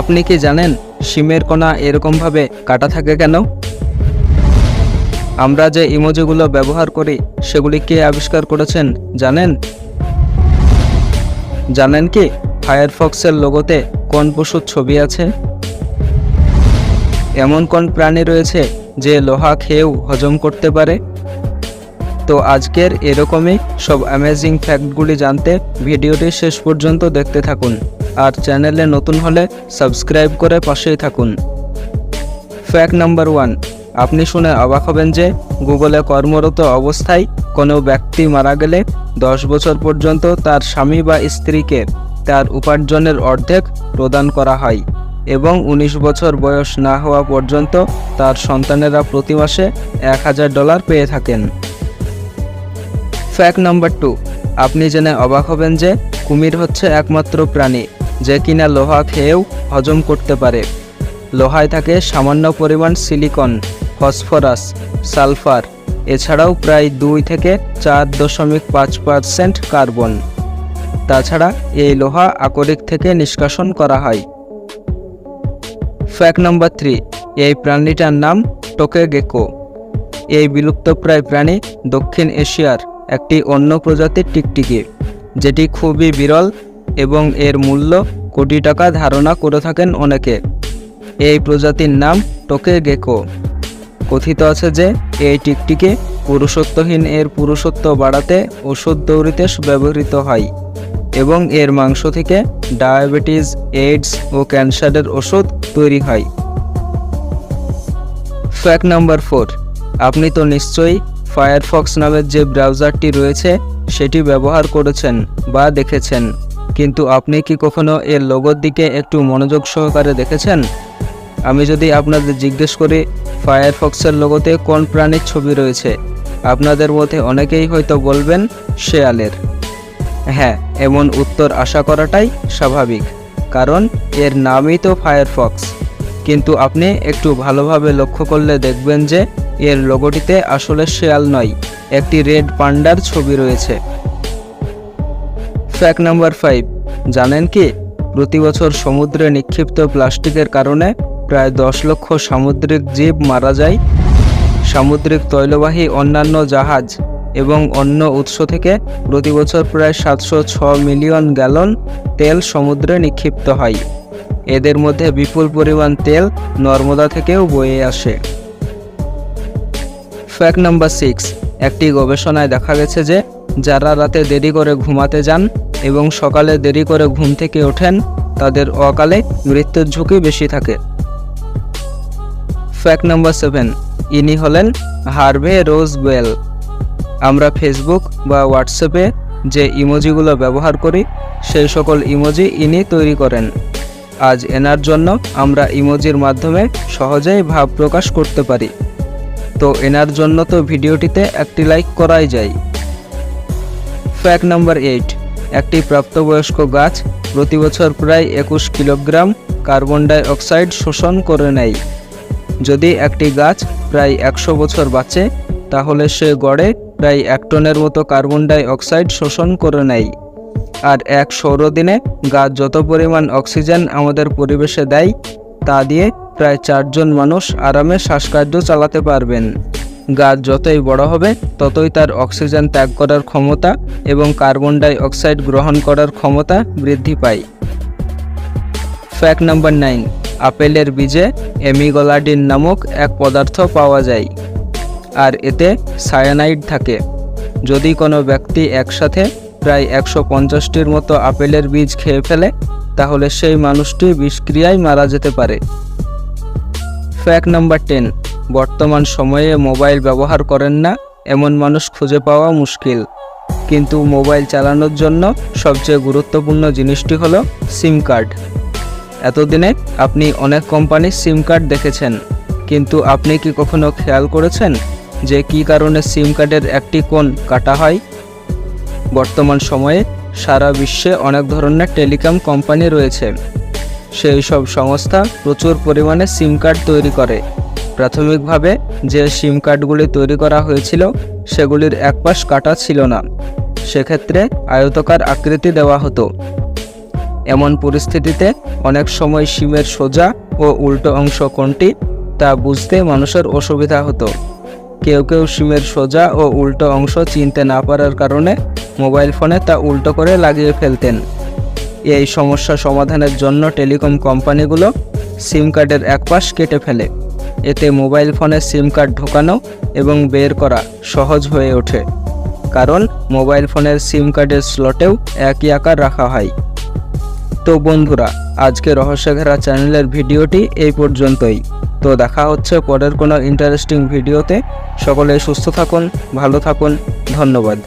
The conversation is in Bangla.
আপনি কি জানেন সিমের কোনা এরকমভাবে কাটা থাকে কেন? আমরা যে ইমোজিগুলো ব্যবহার করি, সেগুলি কে আবিষ্কার করেছেন জানেন? জানেন কি ফায়ারফক্সের লোগোতে কোন পশুর ছবি আছে? এমন কোন প্রাণী রয়েছে যে লোহা খেয়েও হজম করতে পারে? তো আজকের এরকমই সব অ্যামেজিং ফ্যাক্টগুলি জানতে ভিডিওটি শেষ পর্যন্ত দেখতে থাকুন। আর চ্যানেলে নতুন হলে সাবস্ক্রাইব করে পাশেই থাকুন। ফ্যাক্ট নাম্বার ওয়ান আপনি শুনে অবাক হবেন যে গুগলে কর্মরত অবস্থায় কোনো ব্যক্তি মারা গেলে দশ বছর পর্যন্ত তার স্বামী বা স্ত্রীকে তার উপার্জনের অর্ধেক প্রদান করা হয় এবং ১৯ বছর বয়স না হওয়া পর্যন্ত তার সন্তানেরা প্রতি মাসে এক হাজার ডলার পেয়ে থাকেন। ফ্যাক্ট নাম্বার টু আপনি জেনে অবাক হবেন যে কুমির হচ্ছে একমাত্র প্রাণী। যে কিনা লোহা খেয়েও হজম করতে পারে। লোহায় থাকে সামান্য পরিমাণ সিলিকন, ফসফরাস, সালফার, এছাড়াও প্রায় দুই থেকে চার দশমিক পাঁচ পার্সেন্ট কার্বন। তাছাড়া এই লোহা আকরিক থেকে নিষ্কাশন করা হয়। ফ্যাক্ট নম্বর থ্রি, এই প্রাণীটার নাম টোকে গেকো এই বিলুপ্তপ্রায় প্রাণী দক্ষিণ এশিয়ার একটি অন্য প্রজাতির টিকটিকি, যেটি খুবই বিরল এবং এর মূল্য কোটি টাকা ধারণা করে থাকেন অনেকে। এই প্রজাতির নাম টোকে গেকো। কথিত আছে যে, এই টিকটিকে পুরুষত্বহীন এর পুরুষত্ব বাড়াতে ওষুধ দৌড়িতে ব্যবহৃত হয় এবং এর মাংস থেকে ডায়াবেটিস, এইডস ও ক্যান্সারের ওষুধ তৈরি হয়। ফ্যাক্ট নাম্বার ফোর, আপনি তো নিশ্চয়ই ফায়ারফক্স নামের যে ব্রাউজারটি রয়েছে, সেটি ব্যবহার করেছেন বা দেখেছেন। কিন্তু আপনি কি কখনো এর লোগোর দিকে একটু মনোযোগ সহকারে দেখেছেন? আমি যদি আপনাদের জিজ্ঞেস করি, ফায়ারফক্সের লোগোতে কোন প্রাণীর ছবি রয়েছে? আপনাদের মধ্যে অনেকেই হয়তো বলবেন, শেয়ালের। হ্যাঁ এমন উত্তর আশা করাটাই স্বাভাবিক, কারণ এর নামই তো ফায়ারফক্স। কিন্তু আপনি একটু ভালোভাবে লক্ষ্য করলে দেখবেন যে, এর লোগোটিতে আসলে শেয়াল নয়, একটি রেড পান্ডার ছবি রয়েছে। ফ্যাক্ট নাম্বার ফাইভ জানেন কি? প্রতি বছর সমুদ্রে নিক্ষিপ্ত প্লাস্টিকের কারণে প্রায় দশ লক্ষ সামুদ্রিক জীব মারা যায়। সামুদ্রিক তৈলবাহী অন্যান্য জাহাজ এবং অন্য উৎস থেকে প্রতি বছর প্রায় সাতশো ছ মিলিয়ন গ্যালন তেল সমুদ্রে নিক্ষিপ্ত হয়। এদের মধ্যে বিপুল পরিমাণ তেল নর্মদা থেকেও বয়ে আসে। ফ্যাক্ট নাম্বার সিক্স একটি গবেষণায় দেখা গেছে যে, যারা রাতে দেরি করে ঘুমাতে যান এবং সকালে দেরি করে ঘুম থেকে ওঠেন, তাদের অকালে মৃত্যুর ঝুঁকি বেশি থাকে। ফ্যাক্ট নাম্বার সেভেন ইনি হলেন হার্ভে রোজ বেল আমরা ফেসবুক বা হোয়াটসঅ্যাপে যে ইমোজিগুলো ব্যবহার করি সেই সকল ইমোজি ইনি তৈরি করেন। আজ এনার জন্য আমরা ইমোজির মাধ্যমে সহজেই ভাব প্রকাশ করতে পারি। তো এনার জন্য তো ভিডিওটিতে একটি লাইক করাই যায়। ফ্যাক্ট নাম্বার এইট একটি প্রাপ্তবয়স্ক গাছ প্রতি বছর প্রায় একুশ কিলোগ্রাম কার্বন ডাই অক্সাইড শোষণ করে নেয়। যদি একটি গাছ প্রায় একশো বছর বাঁচে, তাহলে সে গড়ে প্রায় এক টনের মতো কার্বন ডাই অক্সাইড শোষণ করে নেয়। আর এক সৌরদিনে গাছ যত পরিমাণ অক্সিজেন আমাদের পরিবেশে দেয়, তা দিয়ে প্রায় চারজন মানুষ আরামে শ্বাসকার্য চালাতে পারবেন। গাছ যতই বড় হবে, ততই তার অক্সিজেন ত্যাগ করার ক্ষমতা এবং কার্বন ডাই অক্সাইড গ্রহণ করার ক্ষমতা বৃদ্ধি পায়। ফ্যাক্ট নাম্বার নাইন আপেলের বীজে এমিগোলাডিন নামক এক পদার্থ পাওয়া যায়, আর এতে সায়ানাইড থাকে। যদি কোনো ব্যক্তি একসাথে প্রায় একশো পঞ্চাশটির মতো আপেলের বীজ খেয়ে ফেলে, তাহলে সেই মানুষটি বিষক্রিয়ায় মারা যেতে পারে। ফ্যাক্ট নাম্বার টেন বর্তমান সময়ে মোবাইল ব্যবহার করেন না, এমন মানুষ খুঁজে পাওয়া মুশকিল। কিন্তু মোবাইল চালানোর জন্য সবচেয়ে গুরুত্বপূর্ণ জিনিসটি হলো সিম কার্ড। এতদিনে আপনি অনেক কোম্পানির সিম কার্ড দেখেছেন, কিন্তু আপনি কি কখনো খেয়াল করেছেন যে কী কারণে সিম কার্ডের একটি কোণ কাটা হয়? বর্তমান সময়ে সারা বিশ্বে অনেক ধরনের টেলিকম কোম্পানি রয়েছে। সেই সব সংস্থা প্রচুর পরিমাণে সিম কার্ড তৈরি করে। প্রাথমিকভাবে যে সিম কার্ডগুলি তৈরি করা হয়েছিল, সেগুলির এক পাশ কাটা ছিল না। সেক্ষেত্রে আয়তকার আকৃতি দেওয়া হতো। এমন পরিস্থিতিতে অনেক সময় সিমের সোজা ও উল্টো অংশ কোনটি, তা বুঝতে মানুষের অসুবিধা হতো। কেউ কেউ সিমের সোজা ও উল্টো অংশ চিনতে না পারার কারণে মোবাইল ফোনে তা উল্টো করে লাগিয়ে ফেলতেন। এই সমস্যা সমাধানের জন্য টেলিকম কোম্পানিগুলো সিম কার্ডের এক পাশ কেটে ফেলে। এতে মোবাইল ফোনে সিম কার্ড ঢোকানো এবং বের করা সহজ হয়ে ওঠে। কারণ মোবাইল ফোনের সিম কার্ডের স্লটেও একই আকার রাখা হয়। তো বন্ধুরা, আজকে রহস্যঘেরা চ্যানেলের ভিডিওটি এই পর্যন্তই। তো দেখা হচ্ছে পরের কোনো ইন্টারেস্টিং ভিডিওতে সকলে সুস্থ থাকুন, ভালো থাকুন, ধন্যবাদ।